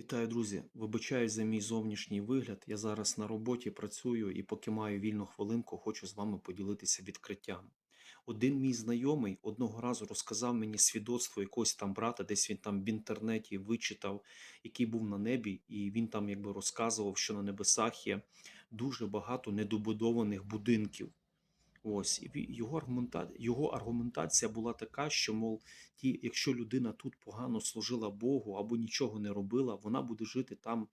Вітаю, друзі! Вибачаюсь за мій зовнішній вигляд. Я зараз на роботі працюю і поки маю вільну хвилинку, хочу з вами поділитися відкриттям. Один мій знайомий одного разу розказав мені свідоцтво якогось там брата, десь він там в інтернеті вичитав, який був на небі, і він там якби розказував, що на небесах є дуже багато недобудованих будинків. Ось його аргумента... його аргументація була така, що мов ті, якщо людина тут погано служила Богу або нічого не робила, вона буде жити там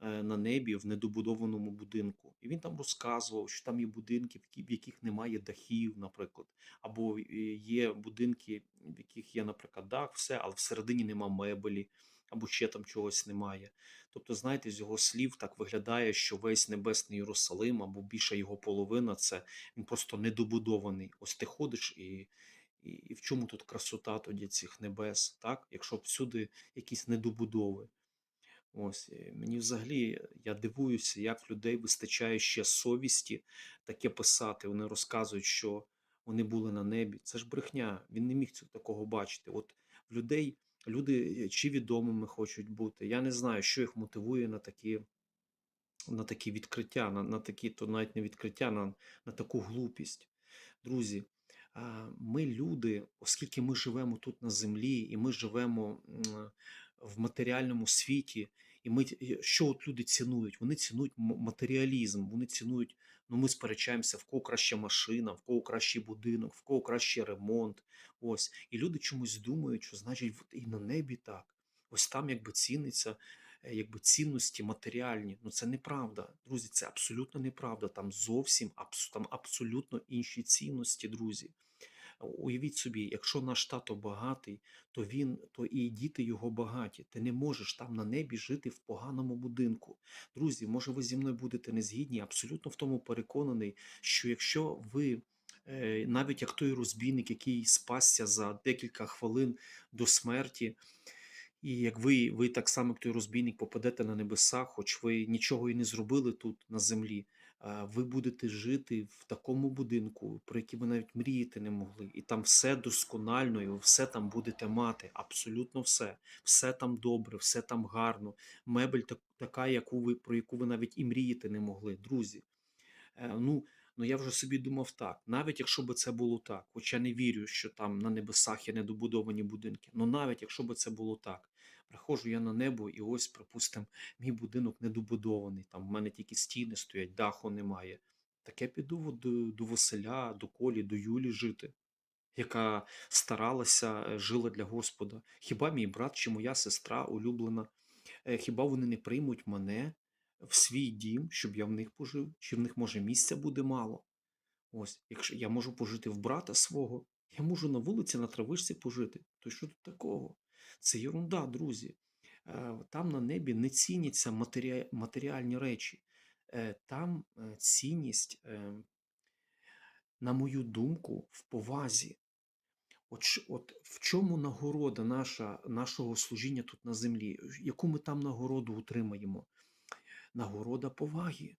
е, на небі в недобудованому будинку. І він там розказував, що там є будинки, в яких немає дахів, наприклад, або е, є будинки, в яких є, наприклад, дах, все, але всередині нема мебелі, або ще там чогось немає. Тобто, знаєте, з його слів так виглядає, що весь небесний Єрусалим або більша його половина це він просто недобудований. Ось ти ходиш і, і, і в чому тут красота тоді цих небес, так? Якщо всюди якісь недобудови. Ось і мені взагалі я дивуюся, як людей вистачає ще совісті таке писати. Вони розказують, що вони були на небі. Це ж брехня. Він не міг цього такого бачити. От в людей люди чи відомими хочуть бути. Я не знаю, що їх мотивує на такі на такі відкриття, на, на такі, то навіть не відкриття, на, на таку глупість. Друзі, ми люди, оскільки ми живемо тут на землі, і ми живемо в матеріальному світі, і ми що от люди цінують? Вони цінують матеріалізм, вони цінують. Ну, ми сперечаємося, в кого краща машина, в кого кращий будинок, в кого кращий ремонт. Ось. І люди чомусь думають, що значить і на небі так. Ось там якби ціниться е, якби цінності матеріальні. Ну це неправда. Друзі, це абсолютно неправда. Там зовсім там абсолютно інші цінності, друзі. Уявіть собі, якщо наш тато багатий, то він, то і діти його багаті. Ти не можеш там на небі жити в поганому будинку. Друзі, може, ви зі мною будете не згідні, абсолютно в тому переконаний, що якщо ви. е, Навіть як той розбійник, який спасся за декілька хвилин до смерті, і як ви, ви так само, як той розбійник, попадете на небеса, хоч ви нічого і не зробили тут на землі, ви будете жити в такому будинку, про який ви навіть мріяти не могли. І там все досконально, і ви все там будете мати. Абсолютно все. Все там добре, все там гарно. Мебель так- така, яку ви, про яку ви навіть і мріяти не могли. Друзі, Е, ну, ну я вже собі думав так, навіть якщо би це було так, хоча не вірю, що там на небесах є недобудовані будинки, ну навіть якщо би це було так, приходжу я на небо, і ось, припустимо, мій будинок недобудований, там в мене тільки стіни стоять, даху немає. Так я піду до, до Василя, до Колі, до Юлі жити, яка старалася, е, жила для Господа. Хіба мій брат чи моя сестра улюблена? Е, Хіба вони не приймуть мене в свій дім, щоб я в них пожив? Чи в них може місця буде мало? Ось, якщо я можу пожити в брата свого, я можу на вулиці на травичці пожити. То що тут такого? Це єрунда, друзі. Е, Там на небі не ціняться матеріальні речі. Е, Там е, цінність, на мою думку, в повазі. От, от в чому нагорода наша, нашого служіння тут на землі? Яку ми там нагороду отримаємо? Нагорода поваги.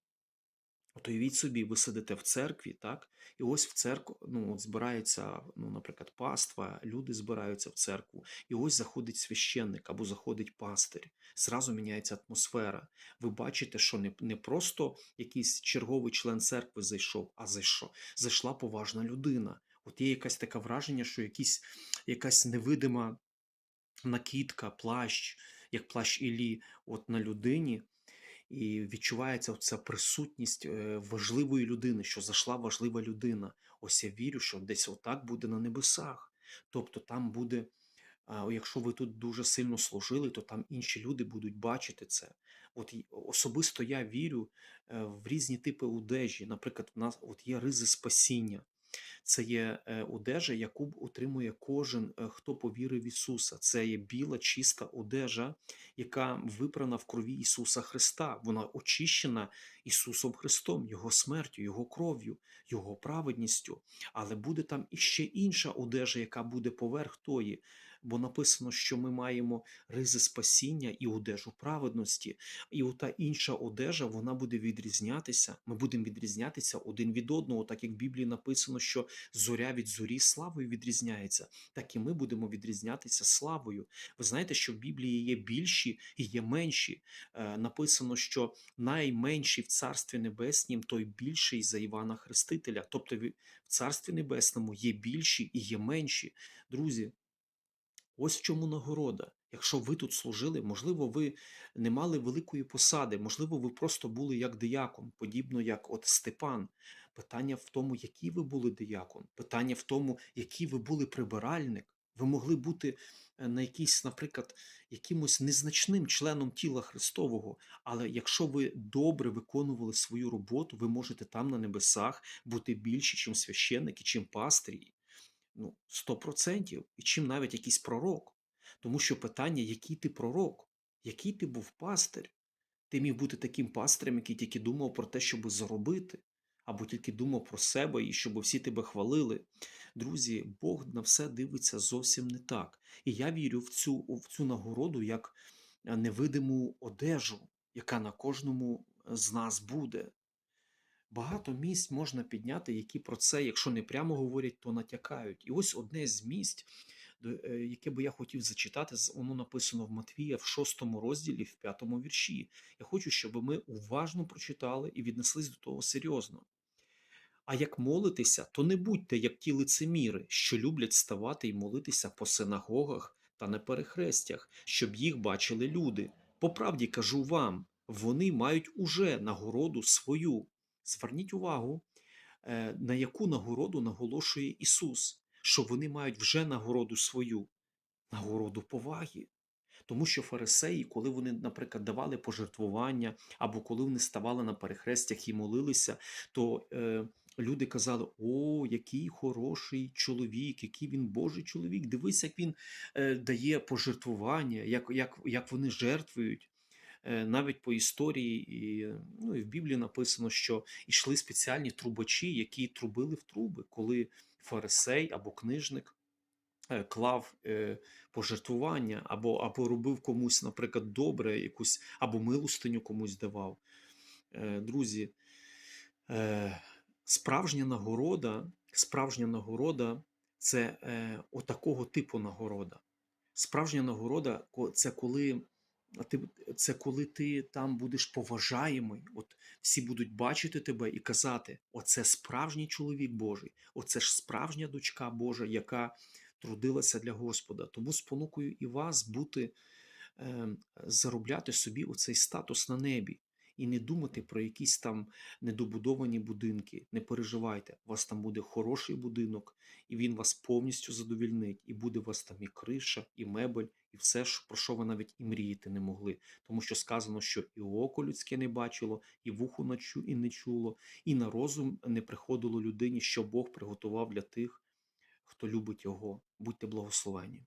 От уявіть собі, ви сидите в церкві, так? І ось в церкву, ну, от збирається, ну, наприклад, паства, люди збираються в церкву, і ось заходить священник або заходить пастир. Зразу міняється атмосфера. Ви бачите, що не, не просто якийсь черговий член церкви зайшов, а зайшов, зайшла поважна людина. От є якась таке враження, що якісь, якась невидима накидка, плащ, як плащ Іллі, от на людині, і відчувається ця присутність е, важливої людини, що зайшла важлива людина. Ось я вірю, що десь отак буде на небесах. Тобто там буде, якщо ви тут дуже сильно служили, то там інші люди будуть бачити це. От особисто я вірю е, в різні типи одежі. Наприклад, в нас от є ризи спасіння. Це є е, одежа, яку отримує кожен, е, хто повірив Ісуса. Це є біла, чиста одежа, яка випрана в крові Ісуса Христа. Вона очищена Ісусом Христом, Його смертю, Його кров'ю, Його праведністю. Але буде там іще інша одежа, яка буде поверх тої. бо написано, що ми маємо ризи спасіння і одежу праведності. І ота інша одежа вона буде відрізнятися. Ми будемо відрізнятися один від одного, так як в Біблії написано, що зоря від зорі славою відрізняється, так і ми будемо відрізнятися славою. Ви знаєте, що в Біблії є більші і є менші. Е, Написано, що найменший в Царстві Небеснім той більший за Івана Хрестителя. Тобто в Царстві Небесному є більші і є менші. Друзі, Ось в чому нагорода. Якщо ви тут служили, можливо, ви не мали великої посади, можливо, ви просто були як диякон, подібно як от Степан. Питання в тому, який ви були диякон, питання в тому, який ви були прибиральник. Ви могли бути е, на якийсь, наприклад, якимось незначним членом тіла Христового. Але якщо ви добре виконували свою роботу, ви можете там на небесах бути більше, чим священники, чим пастирі. Ну, 100%. І чим навіть якийсь пророк. Тому що питання, який ти пророк, який ти був пастир. Ти міг бути таким пастирем, який тільки думав про те, щоб заробити, або тільки думав про себе і щоб всі тебе хвалили. Друзі, Бог на все дивиться зовсім не так. І я вірю в цю, в цю нагороду як е, невидиму одежу, яка на кожному з нас буде. Багато місць можна підняти, які про це, якщо не прямо говорять, то натякають. І ось одне з місць, е, яке би я хотів зачитати, воно написано в Матвія в шостому розділі, в п'ятому вірші. Я хочу, щоб ми уважно прочитали і віднеслись до того серйозно. А як молитеся, то не будьте як ті лицеміри, що люблять ставати і молитися по синагогах та на перехрестях, щоб їх бачили люди. По правді кажу вам, вони мають уже нагороду свою. Зверніть увагу, е, на яку нагороду наголошує Ісус, що вони мають вже нагороду свою, нагороду поваги. Тому що фарисеї, коли вони, наприклад, давали пожертвування, або коли вони ставали на перехрестях і молилися, то е, люди казали: О, який хороший чоловік, який він Божий чоловік. Дивись, як він е, дає пожертвування, як, як, як вони жертвують. Е, Навіть по історії, і, ну, і в Біблії написано, що йшли спеціальні трубачі, які трубили в труби, коли фарисей або книжник е, клав е, пожертвування, або, або робив комусь, наприклад, добре, якусь, або милостиню комусь давав. Е, Друзі, справжня нагорода, справжня нагорода це отакого типу нагорода. Справжня нагорода це коли. А Ти, це коли ти там будеш поважаємий, от всі будуть бачити тебе і казати: оце справжній чоловік Божий, оце ж справжня дочка Божа, яка трудилася для Господа. Тому спонукую і вас бути, е, заробляти собі оцей статус на небі. І не думати про якісь там недобудовані будинки. Не переживайте, у вас там буде хороший будинок, і він вас повністю задовільнить. І буде у вас там і криша, і мебель, і все, про що ви навіть і мріяти не могли. Тому що сказано, що і око людське не бачило, і вухо не чу- і не чуло, і на розум не приходило людині, що Бог приготував для тих, хто любить його. Будьте благословені.